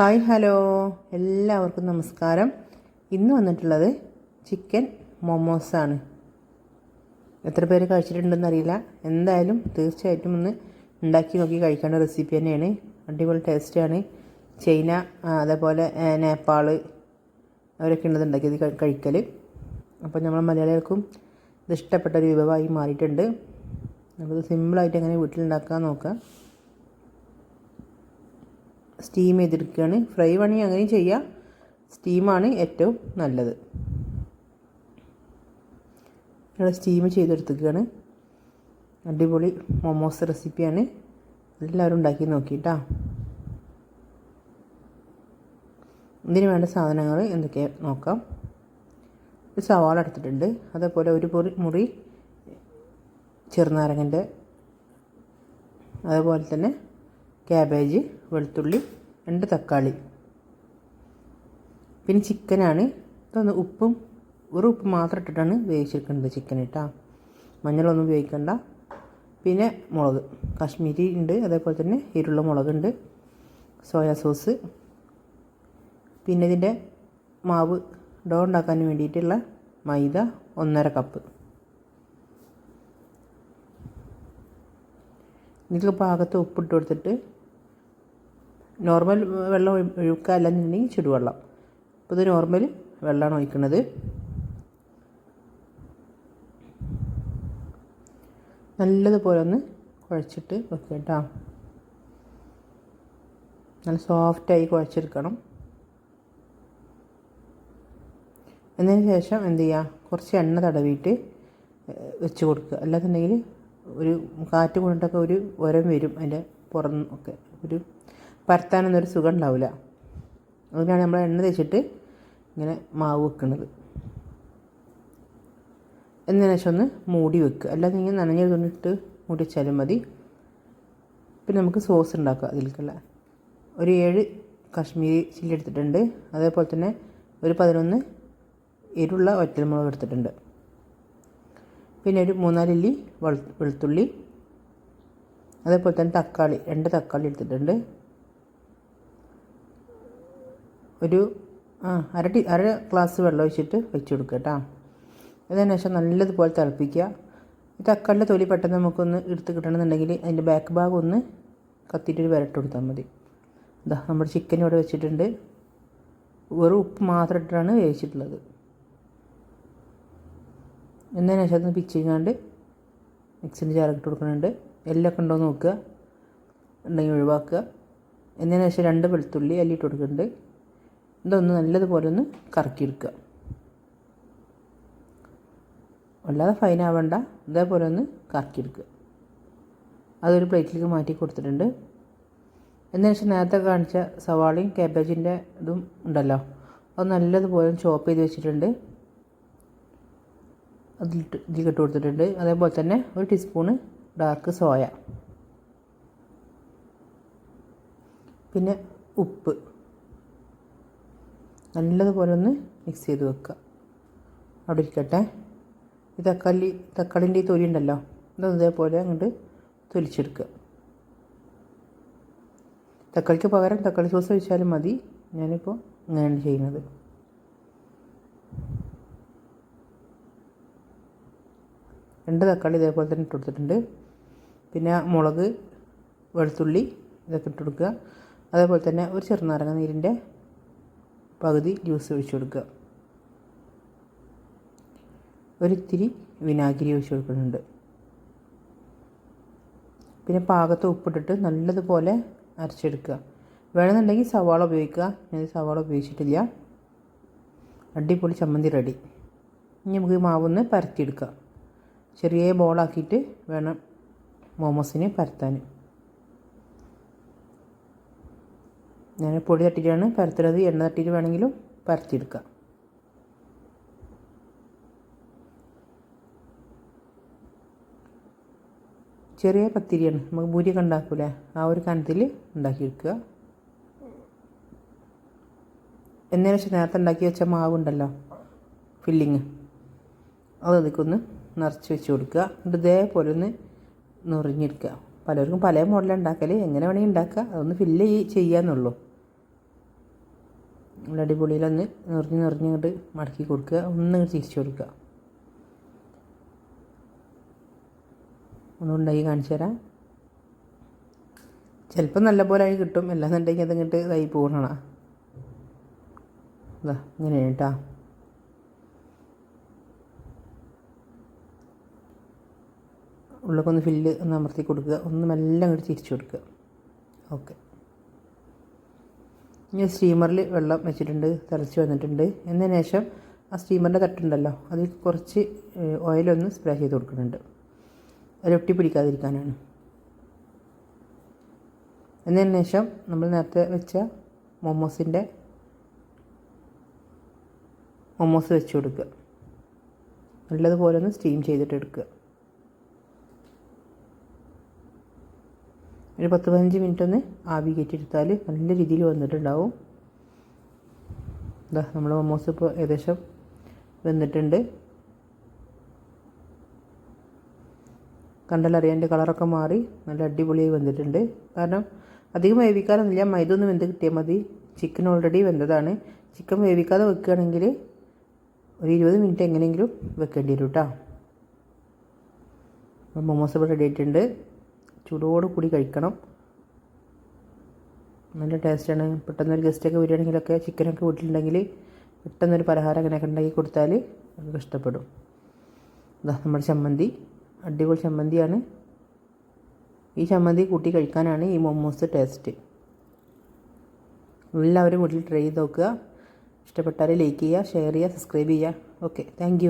Hi hello. എല്ലാവർക്കും നമസ്കാരം. ഇന്ന് വന്നിട്ടുള്ളത് ചിക്കൻ മൊമോസാണ്. എത്ര പേര് കഴിച്ചിട്ടുണ്ടെന്ന് അറിയില്ല. എന്തായാലും തീർച്ചയായിട്ടും ഒന്ന് ഉണ്ടാക്കി നോക്കി കഴിക്കേണ്ട റെസിപ്പി തന്നെയാണ്. അടിപൊളി ടേസ്റ്റാണ് ചൈന അതേപോലെ നേപ്പാൾ അവരൊക്കെ ഉള്ളത് ഉണ്ടാക്കിയത് കഴിക്കൽ അപ്പോൾ നമ്മൾ മലയാളികൾക്കും ഇത് ഇഷ്ടപ്പെട്ട ഒരു വിഭവമായി മാറിയിട്ടുണ്ട്. നമുക്ക് സിമ്പിളായിട്ട് എങ്ങനെ വീട്ടിലുണ്ടാക്കാൻ നോക്കാം. സ്റ്റീം ചെയ്തെടുക്കുകയാണ് ഫ്രൈ വേണമെങ്കിൽ അങ്ങനെയും ചെയ്യാം. സ്റ്റീമാണ് ഏറ്റവും നല്ലത്. ഇവിടെ സ്റ്റീം ചെയ്തെടുത്തുകയാണ് അടിപൊളി മൊമോസ് റെസിപ്പിയാണ് എല്ലാവരും ഉണ്ടാക്കി നോക്കിയിട്ടാ ഇതിന് വേണ്ട സാധനങ്ങൾ എന്തൊക്കെ നോക്കാം. ഒരു സവാള എടുത്തിട്ടുണ്ട്. അതേപോലെ ഒരു പൊറി മുറി ചെറുനാരങ്ങന്റെ അതുപോലെ തന്നെ ക്യാബേജ് വെളുത്തുള്ളി രണ്ട് തക്കാളി. പിന്നെ ചിക്കനാണ്. ഇതൊന്ന് ഉപ്പും ഒരു ഉപ്പ് മാത്രം ഇട്ടിട്ടാണ് വേവിച്ചെടുക്കുന്നത് ചിക്കൻ ഇട്ടാ മഞ്ഞളൊന്നും ഉപയോഗിക്കണ്ട. പിന്നെ മുളക്. കാശ്മീരി ഉണ്ട് അതേപോലെ തന്നെ ഇരുള്ള മുളകുണ്ട്. Soya sauce. പിന്നെ ഇതിന്റെ മാവ് ഡോ ഉണ്ടാക്കാൻ വേണ്ടിയിട്ടുള്ള മൈദ ഒന്നര കപ്പ്. ഇതിൽ പാകത്ത് ഉപ്പിട്ട് കൊടുത്തിട്ട് നോർമൽ വെള്ളം ഒഴുക്കുക അല്ലെന്നുണ്ടെങ്കിൽ ചുടുവെള്ളം. അപ്പോൾ ഇത് നോർമൽ വെള്ളമാണ് ഒഴിക്കുന്നത് നല്ലതുപോലെ ഒന്ന് കുഴച്ചിട്ട് വെക്കുക കേട്ടോ. നല്ല സോഫ്റ്റായി കുഴച്ചെടുക്കണം. എന്നതിന് ശേഷം എന്ത് ചെയ്യുക? കുറച്ച് എണ്ണ തടവിയിട്ട് വെച്ച് കൊടുക്കുക. അല്ലാന്നുണ്ടെങ്കിൽ ഒരു കാറ്റ് കൊണ്ടിട്ടൊക്കെ ഒരു ഉരം വരും അതിന്റെ പുറം ഒക്കെ. ഒരു പരത്താനൊന്നും ഒരു സുഖം ഉണ്ടാവില്ല. അതിനാണ് നമ്മൾ എണ്ണ തേച്ചിട്ട് ഇങ്ങനെ മാവ് വെക്കുന്നത് എന്നതിനു ശേഷം ഒന്ന് മൂടി വെക്കുക. അല്ലാതെ ഇങ്ങനെ നനഞ്ഞ തുണിട്ട് മൂടി വെച്ചാലും മതി. പിന്നെ നമുക്ക് സോസ് ഉണ്ടാക്കുക അതിലേക്കുള്ള. ഒരു ഏഴ് കാശ്മീരി ചില്ലി എടുത്തിട്ടുണ്ട്. അതേപോലെ തന്നെ ഒരു പതിനൊന്ന് എരുള്ള ഒറ്റൽമുളക് എടുത്തിട്ടുണ്ട്. പിന്നെ ഒരു മൂന്നാലില്ലി വെളു വെളുത്തുള്ളി. അതേപോലെ തന്നെ തക്കാളി രണ്ട് തക്കാളി എടുത്തിട്ടുണ്ട്. ഒരു ആ അര ടീ അര ഗ്ലാസ് വെള്ളം ഒഴിച്ചിട്ട് വെച്ച് കൊടുക്കുക കേട്ടോ. അതിന് ശേഷം നല്ലതുപോലെ തിളപ്പിക്കുക. ഈ തക്കാളിന്റെ തൊലി പെട്ടെന്ന് നമുക്കൊന്ന് എടുത്ത് കിട്ടണമെന്നുണ്ടെങ്കിൽ അതിന്റെ ബാക്ക് ഭാഗം ഒന്ന് കത്തിയിട്ടൊരു വരട്ട് കൊടുത്താൽ മതി. ഇതാ നമ്മുടെ ചിക്കൻ ഇവിടെ വെച്ചിട്ടുണ്ട്. വെറും ഉപ്പ് മാത്രം ഇട്ടിട്ടാണ് വേവിച്ചിട്ടുള്ളത്. എന്നതിന് ശേഷം അതൊന്ന് പിച്ച് ചെയ്യാണ്ട് മിക്സിന്റെ ഇട്ട് കൊടുക്കുന്നുണ്ട്. എല്ലൊക്കെ ഉണ്ടോ എന്ന് നോക്കുക. ഉണ്ടെങ്കിൽ ഒഴിവാക്കുക. എന്നതിന് ശേഷം രണ്ട് വെളുത്തുള്ളി അല്ലിട്ട് കൊടുക്കുന്നുണ്ട്. ഇതൊന്ന് നല്ലതുപോലെ ഒന്ന് കറക്കിയെടുക്കുക വല്ലാതെ ആവേണ്ട. ഇതേപോലെ ഒന്ന് കറക്കിയെടുക്കുക അതൊരു പ്ലേറ്റിലേക്ക് മാറ്റി കൊടുത്തിട്ടുണ്ട്. എന്നതിന് ശേഷം നേരത്തെ കാണിച്ച സവാളയും കാബേജിന്റെ ഇതും ഉണ്ടല്ലോ. അത് നല്ലതുപോലെ ചോപ്പ് ചെയ്ത് വെച്ചിട്ടുണ്ട്. അതിലിട്ട് ഇതിലേക്ക് ഇട്ട് കൊടുത്തിട്ടുണ്ട്. അതേപോലെ തന്നെ ഒരു ടീസ്പൂണ് ഡാർക്ക് സോയ പിന്നെ ഉപ്പ്. നല്ലതുപോലെ ഒന്ന് മിക്സ് ചെയ്ത് വെക്കുക. അവിടെ ഇരിക്കട്ടെ. ഈ തക്കാളി തക്കാളിന്റെ ഈ തൊലി ഉണ്ടല്ലോ ഇതൊന്ന് ഇതേപോലെ അങ്ങോട്ട് തൊലിച്ചെടുക്കുക. തക്കാളിക്ക് പകരം തക്കാളി സോസ് ഒഴിച്ചാലും മതി. ഞാനിപ്പോൾ ഇങ്ങനെയാണ് ചെയ്യുന്നത്. രണ്ട് തക്കാളി ഇതേപോലെ തന്നെ ഇട്ട് കൊടുത്തിട്ടുണ്ട്. പിന്നെ മുളക് വെളുത്തുള്ളി ഇതൊക്കെ ഇട്ട് കൊടുക്കുക. അതേപോലെ തന്നെ ഒരു ചെറുനാരങ്ങ നീരിന്റെ പകുതി ജ്യൂസ് ഒഴിച്ചു കൊടുക്കുക. ഒരിത്തിരി വിനാഗിരി ഒഴിച്ചു കൊടുക്കുന്നുണ്ട്. പിന്നെ പാകത്ത് ഉപ്പിട്ടിട്ട് നല്ലതുപോലെ അരച്ചെടുക്കുക. വേണമെന്നുണ്ടെങ്കിൽ സവാള ഉപയോഗിക്കുക. ഞാൻ സവാള ഉപയോഗിച്ചിട്ടില്ല. അടിപൊളി ചമ്മന്തി റെഡി. ഇനി നമുക്ക് മാവൊന്ന് പരത്തിയെടുക്കാം. ചെറിയ ബോളാക്കിയിട്ട് വേണം മോമോസിന് പരത്താൻ. ഞാൻ പൊടി തട്ടിയിട്ടാണ് പരത്തുന്നത്. എണ്ണ തട്ടിയിട്ട് വേണമെങ്കിലും പരത്തിയെടുക്കാം. ചെറിയ പത്തിരിയാണ്. നമുക്ക് ഭൂരിയൊക്കെ ഉണ്ടാക്കൂലേ? ആ ഒരു കനത്തിൽ ഉണ്ടാക്കിയെടുക്കുക. എന്നതിന് ശേഷം നേരത്തെ ഉണ്ടാക്കി വെച്ച മാവുണ്ടല്ലോ? ഫില്ലിങ് അത് അതിക്കൊന്ന് നിറച്ച് വെച്ച് കൊടുക്കുക. എന്നിട്ട് ഇതേപോലെ ഒന്ന് നിറഞ്ഞെടുക്കുക പലർക്കും പല മോഡലാണ് ഉണ്ടാക്കൽ എങ്ങനെ വേണമെങ്കിൽ ഉണ്ടാക്കുക. അതൊന്ന് ഫില്ല് ചെയ്യാന്നുള്ളൂ. നമ്മൾ അടിപൊളിയിലൊന്ന് നിറഞ്ഞ് നിറഞ്ഞിട്ട് മടക്കി കൊടുക്കുക. ഒന്ന് തിരിച്ചു കൊടുക്കുക. ഒന്നുണ്ടാക്കി കാണിച്ചു തരാം. ചിലപ്പോൾ നല്ല പോലെ ആയി കിട്ടും. അല്ലാന്നുണ്ടെങ്കിൽ അതിങ്ങോട്ട് ഇതായി പോകണം ഇതാ ഇങ്ങനെയാണ് കേട്ടോ. ഉള്ളിലൊക്കെ ഫില്ല് ഒന്ന് അമർത്തി കൊടുക്കുക. ഒന്ന് മെല്ലെ അങ്ങോട്ട് തിരിച്ചു കൊടുക്കുക. ഓക്കെ ഇനി സ്റ്റീമറിൽ വെള്ളം വെച്ചിട്ടുണ്ട്. തിളച്ച് വന്നിട്ടുണ്ട്. എന്നതിന് ശേഷം ആ സ്റ്റീമറിന്റെ തട്ടുണ്ടല്ലോ. അതിൽ കുറച്ച് ഓയിലൊന്ന് സ്പ്രേ ചെയ്ത് കൊടുക്കുന്നുണ്ട്. അതിലൊട്ടി പിടിക്കാതിരിക്കാനാണ്. എന്നതിന് ശേഷം നമ്മൾ നേരത്തെ വെച്ച മൊമോസിന്റെ മൊമോസ് വെച്ച് കൊടുക്കുക. നല്ലതുപോലെ ഒന്ന് സ്റ്റീം ചെയ്തിട്ട് എടുക്കുക. ഒരു പത്ത് പതിനഞ്ച് മിനിറ്റ് ഒന്ന് ആവി കയറ്റിയെടുത്താൽ നല്ല രീതിയിൽ വന്നിട്ടുണ്ടാവും. ഇതാ നമ്മൾ മൊമോസ് ഇപ്പോൾ ഏകദേശം വെന്തിട്ടുണ്ട് കണ്ടാലറിയാന്റെ കളറൊക്കെ മാറി നല്ല അടിപൊളിയായി വന്നിട്ടുണ്ട്. കാരണം അധികം വേവിക്കാനൊന്നുമില്ല മൈദ ഒന്ന് വെന്ത് കിട്ടിയാൽ മതി. ചിക്കൻ ഓൾറെഡി വെന്തതാണ്. ചിക്കൻ വേവിക്കാതെ വെക്കുകയാണെങ്കിൽ ഒരു ഇരുപത് മിനിറ്റ് എങ്ങനെയെങ്കിലും വെക്കേണ്ടി വരും കേട്ടോ മൊമോസ് ഇവിടെ റെഡി ആയിട്ടുണ്ട്. ചൂടോട് കൂടി കഴിക്കണം. നല്ല ടേസ്റ്റാണ് പെട്ടെന്നൊരു ഗസ്റ്റൊക്കെ വരികയാണെങ്കിലൊക്കെ ചിക്കനൊക്കെ വീട്ടിലുണ്ടെങ്കിൽ പെട്ടെന്നൊരു പലഹാരം അങ്ങനെയൊക്കെ ഉണ്ടാക്കി കൊടുത്താൽ അവർക്ക് ഇഷ്ടപ്പെടും. ഇതാ നമ്മുടെ ചമ്മന്തി. അടിപൊളി ചമ്മന്തിയാണ്. ഈ ചമ്മന്തി കൂട്ടി കഴിക്കാനാണ് ഈ മൊമോസ് ടേസ്റ്റ് എല്ലാവരും വീട്ടിൽ ട്രൈ ചെയ്ത് നോക്കുക. ഇഷ്ടപ്പെട്ടാൽ ലൈക്ക് ചെയ്യുക ഷെയർ ചെയ്യുക സബ്സ്ക്രൈബ് ചെയ്യുക. Okay thank